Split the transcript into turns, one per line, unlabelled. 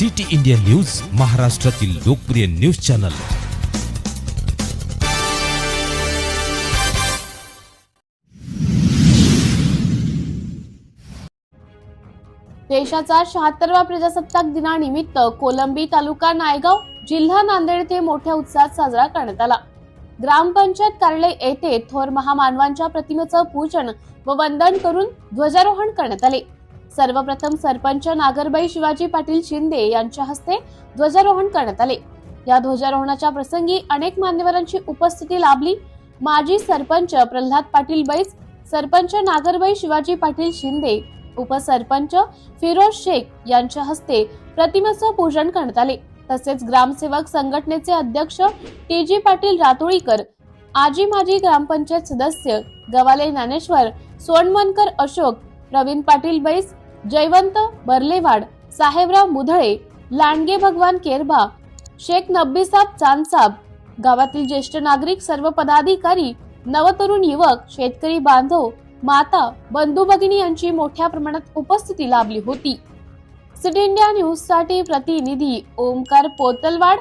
City India news महाराष्ट्रातील लोकप्रिय news channel.
देशाचा शहात्तरवा प्रजासत्ताक दिनानिमित्त कोलंबी तालुका नायगाव जिल्हा नांदेड येथे मोठ्या उत्साहात साजरा करण्यात आला. ग्रामपंचायत कार्यालय येथे थोर महामानवांच्या प्रतिमेचं पूजन व वंदन करून ध्वजारोहण करण्यात आले. सर्वप्रथम सरपंच नागरबाई शिवाजी पाटील शिंदे यांच्या हस्ते ध्वजारोहण करण्यात आले. या ध्वजारोहणाच्या प्रसंगी अनेक मान्यवरांची उपस्थिती लाभली. माजी सरपंच प्रल्हाद पाटील बैस सरपंच नागरबाई शिवाजी पाटील शिंदे उपसरपंच फिरोज शेख यांच्या हस्ते प्रतिमेचं पूजन करण्यात आले. तसेच ग्रामसेवक संघटनेचे अध्यक्ष टी जी पाटील रातोळीकर आजी माजी ग्रामपंचायत सदस्य गवाले ज्ञानेश्वर सोनमनकर अशोक प्रवीण पाटील बैस जयवंत बर्लेवाड साहेबराव मुधळे लांडगे भगवान केरबा शेख नब्बीसाब चांदसाब गावातील ज्येष्ठ नागरिक सर्व पदाधिकारी नवतरुण युवक शेतकरी बांधव माता बंधू भगिनी यांची मोठ्या प्रमाणात उपस्थिती लाभली होती. सिटी इंडिया न्यूजसाठी प्रतिनिधी ओमकार पोतलवाड